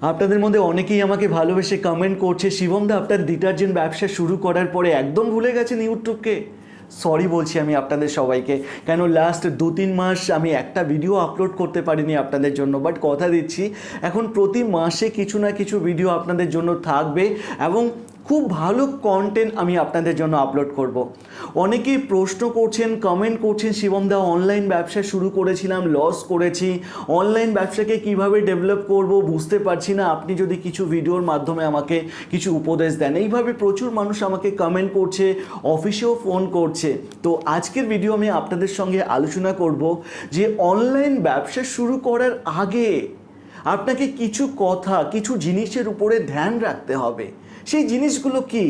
আপনাদের মধ্যে অনেকেই আমাকে ভালোবেসে কমেন্ট করছে শিবমদা আপনার ডিটারজেন্ট ব্যবসা শুরু করার পরে একদম ভুলে গেছেন ইউটিউবকে? সরি বলছি আমি আপনাদের সবাইকে, কেন লাস্ট দু তিন মাস আমি একটা ভিডিও আপলোড করতে পারিনি আপনাদের জন্য বাট কথা দিচ্ছি, এখন প্রতি মাসে কিছু না কিছু ভিডিও আপনাদের জন্য থাকবে, এবং খুব ভালো কন্টেন্ট আমি আপনাদের জন্য আপলোড করব। অনেকেই প্রশ্ন করছেন কমেন্ট করছেন শিবমদা অনলাইন ব্যবসা শুরু করেছিলাম লস করেছি। অনলাইন ব্যবসাকে কীভাবে ডেভেলপ করব বুঝতে পারছি না। আপনি যদি কিছু ভিডিওর মাধ্যমে আমাকে কিছু উপদেশ দেন, এইভাবে প্রচুর মানুষ আমাকে কমেন্ট করছে অফিসেও ফোন করছে। তো আজকের ভিডিও আমি আপনাদের সঙ্গে আলোচনা করব যে অনলাইন ব্যবসা শুরু করার আগে আপনাকে কিছু কথা, কিছু জিনিসের উপরে ধ্যান রাখতে হবে। সেই জিনিসগুলো কি?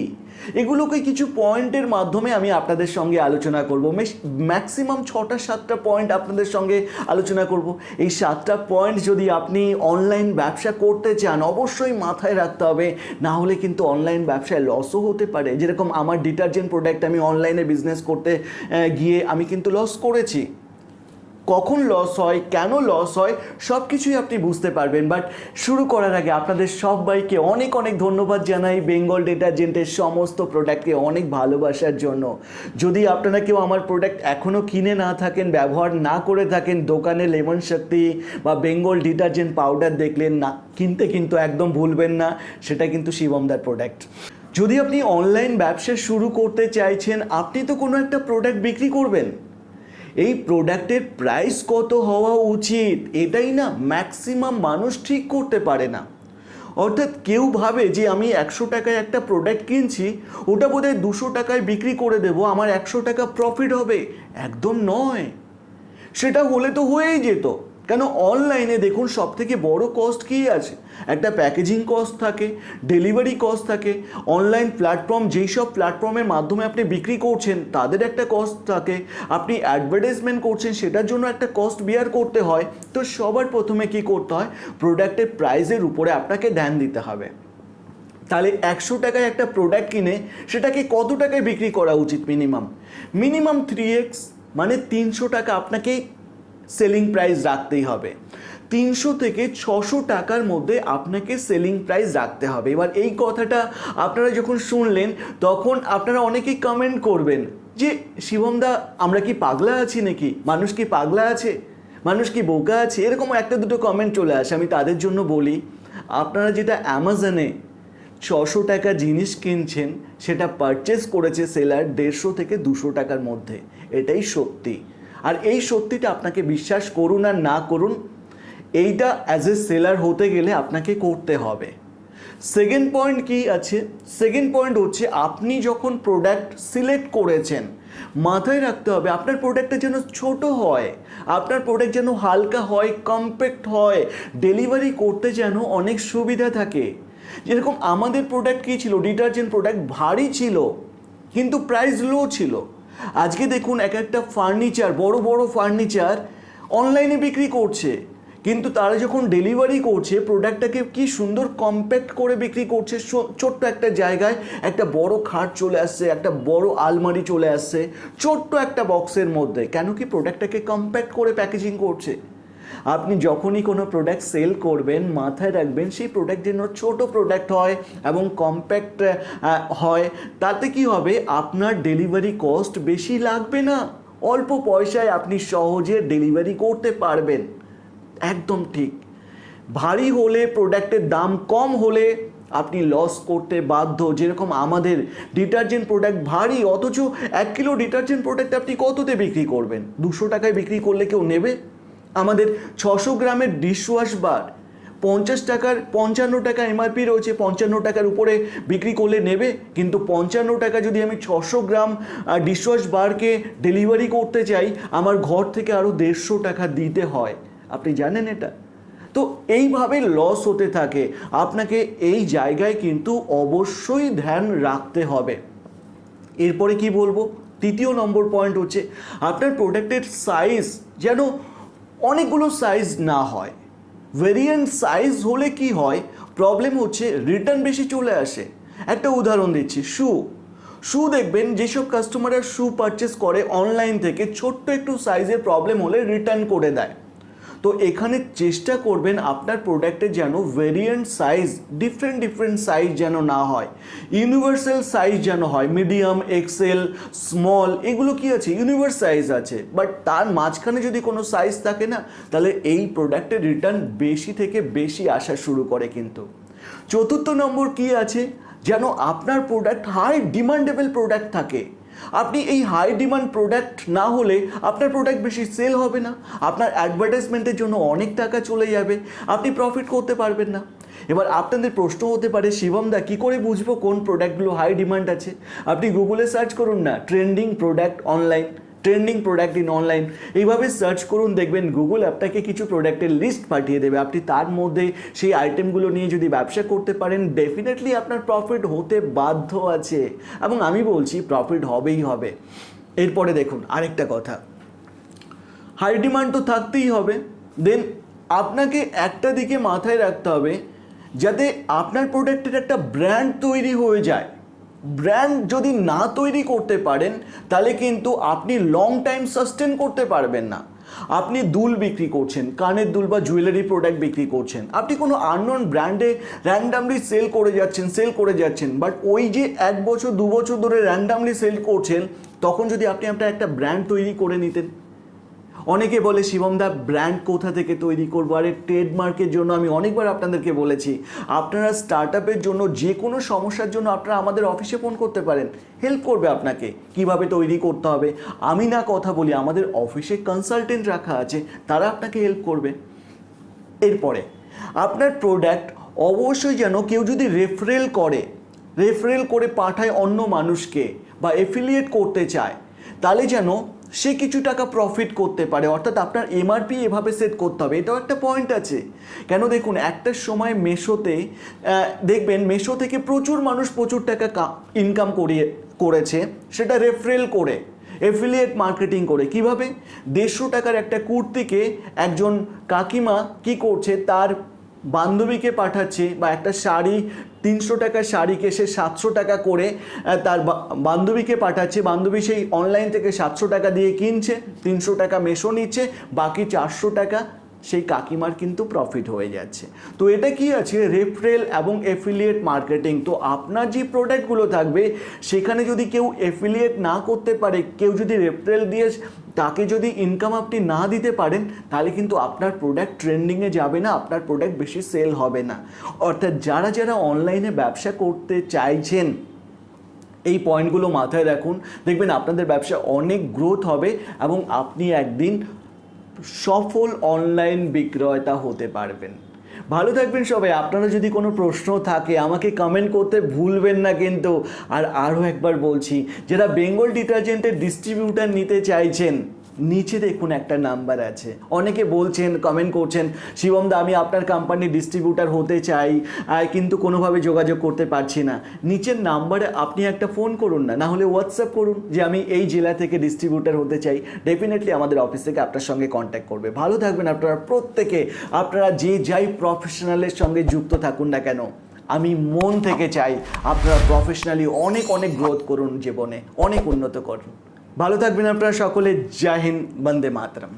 এগুলোকে কিছু পয়েন্টের মাধ্যমে আমি আপনাদের সঙ্গে আলোচনা করব। ম্যাক্সিমাম ছটা, সাতটা পয়েন্ট আপনাদের সঙ্গে আলোচনা করব। এই সাতটা পয়েন্ট যদি আপনি অনলাইন ব্যবসা করতে চান, অবশ্যই মাথায় রাখতে হবে। না হলে কিন্তু অনলাইন ব্যবসায় লসও হতে পারে। যেরকম আমার ডিটারজেন্ট প্রোডাক্ট আমি অনলাইনে বিজনেস করতে গিয়ে আমি কিন্তু লস করেছি। কখন লস হয়, কেন লস হয় সব কিছুই আপনি বুঝতে পারবেন। বাট শুরু করার আগে আপনাদের সবাইকে অনেক অনেক ধন্যবাদ জানাই বেঙ্গল ডিটারজেন্টের সমস্ত প্রোডাক্টকে অনেক ভালোবাসার জন্য। যদি আপনারা কেউ আমার প্রোডাক্ট এখনও কিনে না থাকেন, ব্যবহার না করে থাকেন, দোকানে লেমন শক্তি বা বেঙ্গল ডিটারজেন্ট পাউডার দেখলেন, না, কিনতে কিন্তু একদম ভুলবেন না, সেটা কিন্তু শিবমদার প্রোডাক্ট যদি আপনি অনলাইন ব্যবসা শুরু করতে চাইছেন, আপনি তো কোনো একটা প্রোডাক্ট বিক্রি করবেন। এই প্রোডাক্টের প্রাইস কত হওয়া উচিত? এটাই না ম্যাক্সিমাম মানুষ ঠিক করতে পারে না। অর্থাৎ কেউ ভাবে যে আমি একশো টাকায় একটা প্রোডাক্ট কিনছি, ওটা বোধ হয় দুশো টাকায় বিক্রি করে দেবো, আমার একশো টাকা প্রফিট হবে। একদম নয়। সেটা হলে তো হয়েই যেত। কেন অনলাইনে দেখুন সব থেকে বড় কস্ট কী আছে? একটা প্যাকেজিং কস্ট থাকে ডেলিভারি কস্ট থাকে অনলাইন প্ল্যাটফর্ম যেই সব প্ল্যাটফর্মের মাধ্যমে আপনি বিক্রি করছেন, তাদের একটা কস্ট থাকে, আপনি অ্যাডভার্টাইজমেন্ট করছেন, সেটার জন্য একটা কস্ট বিয়ার করতে হয়, তো সবার প্রথমে কি করতে হয়? প্রোডাক্টের প্রাইসের উপরে আপনাকে ধ্যান দিতে হবে। তাহলে একশো টাকায় একটা প্রোডাক্ট কিনে, সেটাকে কত টাকায় বিক্রি করা উচিত মিনিমাম মিনিমাম থ্রি এক্স মানে তিনশো টাকা আপনাকে সেলিং প্রাইস রাখতেই হবে। তিনশো থেকে ছশো টাকার মধ্যে আপনাকে সেলিং প্রাইস রাখতে হবে। এবার এই কথাটা আপনারা যখন শুনলেন, তখন আপনারা অনেকেই কমেন্ট করবেন যে, শিবমদা, আমরা কি পাগলা আছি নাকি? মানুষ কি পাগলা আছে? মানুষ কি বোকা আছে? এরকম একটা দুটো কমেন্ট চলে আসে, আমি তাদের জন্য বলি। আপনারা যেটা অ্যামাজনে ছশো টাকা জিনিস কিনছেন, সেটা পারচেস করেছে সেলার দেড়শো থেকে দুশো টাকার মধ্যে। এটাই সত্যি। আর এই সত্যিটা আপনাকে বিশ্বাস করুন আর না করুন, এইটা অ্যাজ এ সেলার হতে গেলে আপনাকে করতে হবে। সেকেন্ড পয়েন্ট কি আছে? সেকেন্ড পয়েন্ট হচ্ছে আপনি যখন প্রোডাক্ট সিলেক্ট করেছেন, মাথায় রাখতে হবে আপনার প্রোডাক্টটা যেন ছোট হয়, আপনার প্রোডাক্ট যেন হালকা হয় কম্প্যাক্ট হয় ডেলিভারি করতে যেন অনেক সুবিধা থাকে। যেরকম আমাদের প্রোডাক্ট কী ছিল? ডিটারজেন্ট প্রোডাক্ট ভারী ছিল, কিন্তু প্রাইস লো ছিল। আজকে দেখুন এক একটা ফার্নিচার বড় বড় ফার্নিচার অনলাইনে বিক্রি করছে। কিন্তু তারা যখন ডেলিভারি করছে প্রোডাক্টটাকে কি সুন্দর কম্প্যাক্ট করে বিক্রি করছে ছোট্ট একটা জায়গায় একটা বড় খাট চলে আসছে, একটা বড় আলমারি চলে আসছে, ছোট্ট একটা বক্সের মধ্যে। কেন কি প্রোডাক্টটাকে কম্প্যাক্ট করে প্যাকেজিং করছে? আপনি যখনই কোনো প্রোডাক্ট সেল করবেন, মাথায় রাখবেন সেই প্রোডাক্ট যেন ছোট প্রোডাক্ট হয় এবং কম্প্যাক্ট হয়, তাতে কি হবে? আপনার ডেলিভারি কস্ট বেশি লাগবে না। অল্প পয়সায় আপনি সহজে ডেলিভারি করতে পারবেন। একদম ঠিক। ভারী হলে প্রোডাক্টের দাম কম হলে আপনি লস করতে বাধ্য। যেরকম আমাদের ডিটারজেন্ট প্রোডাক্ট ভারী, অথচ এক কিলো ডিটারজেন্ট প্রোডাক্ট আপনি কততে বিক্রি করবেন? দুশো টাকায় বিক্রি করলে কেউ নেবে? আমাদের ছশো গ্রামের ডিশওয়াশ বার পঞ্চাশ টাকার, পঞ্চান্ন টাকা এমআরপি রয়েছে, পঞ্চান্ন টাকার উপরে বিক্রি করলে নেবে, কিন্তু পঞ্চান্ন টাকা যদি আমি ছশো গ্রাম ডিশওয়াশ বারকে ডেলিভারি করতে চাই, আমার ঘর থেকে আরও দেড়শো টাকা দিতে হয়। আপনি জানেন এটা? তো এইভাবে লস হতে থাকে। আপনাকে এই জায়গায় কিন্তু অবশ্যই ধ্যান রাখতে হবে। এরপরে কি বলব? তৃতীয় নম্বর পয়েন্ট হচ্ছে, আপনার প্রোডাক্টের সাইজ যেন অনেকগুলো সাইজ না হয়। ভেরিয়েন্ট সাইজ হলে কি হয়? প্রবলেম হচ্ছে রিটার্ন বেশি চলে আসে। একটা উদাহরণ দিচ্ছি শু শু দেখবেন, যেসব কাস্টমাররা শু পারচেস করে অনলাইন থেকে, ছোট্ট একটু সাইজের প্রবলেম হলে রিটার্ন করে দেয়। তো এখানে চেষ্টা করবেন আপনার প্রোডাক্টের যেন variant size different different size যেন না হয়। ইউনিভার্সাল সাইজ যেন হয় মিডিয়াম এক্সেল স্মল এগুলো কি আছে? ইউনিভার্স সাইজ আছে। বাট তার মাঝখানে যদি কোনো সাইজ থাকে না, তাহলে এই প্রোডাক্টের রিটার্ন বেশি থেকে বেশি আসা শুরু করে কিন্তু। চতুর্থ নম্বর কি আছে? যেন আপনার প্রোডাক্ট হাই ডিমান্ডেবল প্রোডাক্ট থাকে। আপনি এই হাই ডিমান্ড প্রোডাক্ট না হলে আপনার প্রোডাক্ট বেশি সেল হবে না। আপনার অ্যাডভার্টাইজমেন্টের জন্য অনেক টাকা চলে যাবে। আপনি প্রফিট করতে পারবেন না। এবার আপনাদের প্রশ্ন হতে পারে শিবমদা কী করে বুঝব কোন প্রোডাক্টগুলো হাই ডিমান্ড আছে? আপনি গুগলে সার্চ করুন না trending product online trending product in online এইভাবে সার্চ করুন, দেখবেন গুগল আপনাকে কিছু প্রোডাক্টের লিস্ট পাঠিয়ে দেবে। আপনি তার মধ্যে সেই আইটেমগুলো নিয়ে যদি ব্যবসা করতে পারেন ডেফিনেটলি আপনার প্রফিট হতে বাধ্য আছে। এবং আমি বলছি প্রফিট হবেই হবে। এরপরে দেখুন, আরেকটা কথা। হাই ডিমান্ড তো থাকতেই হবে। দেন আপনাকে একটা দিকে মাথায় রাখতে হবে, যাতে আপনার প্রোডাক্টের একটা ব্র্যান্ড তৈরি হয়ে যায়। ব্র্যান্ড যদি না তৈরি করতে পারেন, তাহলে কিন্তু আপনি লং টাইম সাস্টেন করতে পারবেন না। আপনি দুল বিক্রি করছেন, কানের দুল বা জুয়েলারি প্রোডাক্ট বিক্রি করছেন। আপনি কোনো আননোন ব্র্যান্ডে র্যান্ডামলি সেল করে যাচ্ছেন সেল করে যাচ্ছেন বাট ওই যে এক বছর, দু বছর ধরে র্যান্ডামলি সেল করছেন, তখন যদি আপনি আপনার একটা ব্র্যান্ড তৈরি করে নিতেন। অনেকে বলে, শিবম দা ব্র্যান্ড কোথা থেকে তৈরি করব? আরে ট্রেডমার্কের জন্য আমি অনেকবার আপনাদেরকে বলেছি, আপনারা স্টার্ট জন্য যে কোনো সমস্যার জন্য আপনারা আমাদের অফিসে ফোন করতে পারেন। হেল্প করবে আপনাকে, কীভাবে তৈরি করতে হবে। আমি না কথা বলি, আমাদের অফিসে কনসালটেন্ট রাখা আছে, তারা আপনাকে হেল্প করবে। এরপরে, আপনার প্রোডাক্ট অবশ্যই যেন কেউ যদি রেফারেল করে রেফারেল করে পাঠায় অন্য মানুষকে বা এফিলিয়েট করতে চায়, তাহলে যেন সে কিছু টাকা প্রফিট করতে পারে। অর্থাৎ আপনার এমআরপি এভাবে সেট করতে হবে। এটাও একটা পয়েন্ট আছে। কেন দেখুন, একটা সময় মেশোতে দেখবেন মেশো থেকে প্রচুর মানুষ প্রচুর টাকা ইনকাম করিয়ে, করেছে। সেটা রেফারেল করে এফিলিয়েট মার্কেটিং করে। কীভাবে? দেড়শো টাকার একটা কুর্তিকে একজন কাকিমা কি করছে? তার বান্ধবীকে পাঠাচ্ছে বা একটা শাড়ি, তিনশো টাকার শাড়িকে সে সাতশো টাকা করে তার বান্ধবীকে পাঠাচ্ছে। বান্ধবী সেই অনলাইন থেকে সাতশো টাকা দিয়ে কিনছে, তিনশো টাকা মেশো নিচ্ছে, বাকি চারশো টাকা সেই কাকিমার কিন্তু প্রফিট হয়ে যাচ্ছে। তো এটা কি আছে? রেফারেল এবং এফিলিয়েট মার্কেটিং তো আপনার যে প্রোডাক্টগুলো থাকবে, সেখানে যদি কেউ এফিলিয়েট না করতে পারে, কেউ যদি রেফারেল দিয়ে তাকে যদি ইনকাম আপনি না দিতে পারেন, তাহলে কিন্তু আপনার প্রোডাক্ট ট্রেন্ডিংয়ে যাবে না, আপনার প্রোডাক্ট বেশি সেল হবে না। অর্থাৎ যারা যারা অনলাইনে ব্যবসা করতে চাইছেন, এই পয়েন্টগুলো মাথায় রাখুন। দেখবেন আপনাদের ব্যবসা অনেক গ্রোথ হবে এবং আপনি একদিন সফল অনলাইন বিক্রয়তা হতে পারবেন। ভালো থাকবেন সবাই। আপনারা যদি কোনো প্রশ্ন থাকে, আমাকে কমেন্ট করতে ভুলবেন না কিন্তু। আর আরও একবার বলছি, যারা বেঙ্গল ডিটারজেন্টের ডিস্ট্রিবিউটার নিতে চাইছেন নিচে দেখুন একটা নাম্বার আছে। অনেকে বলছেন কমেন্ট করছেন, শিবম দা, আমি আপনার কোম্পানির ডিস্ট্রিবিউটার হতে চাই কিন্তু কোনোভাবে যোগাযোগ করতে পারছি না। নিচের নাম্বারে আপনি একটা ফোন করুন না না হলে হোয়াটসঅ্যাপ করুন যে, আমি এই জেলা থেকে ডিস্ট্রিবিউটার হতে চাই। ডেফিনেটলি আমাদের অফিস থেকে আপনার সঙ্গে কন্ট্যাক্ট করবে। ভালো থাকবেন আপনারা প্রত্যেকে। আপনারা যে যাই প্রফেশনালের সঙ্গে যুক্ত থাকুন না কেন, আমি মন থেকে চাই আপনারা প্রফেশনালি অনেক অনেক গ্রোথ করুন জীবনে, অনেক উন্নত করুন। ভালো থাকবেন আপনারা সকলে। জয় হিন্দ বন্দে মাতরম।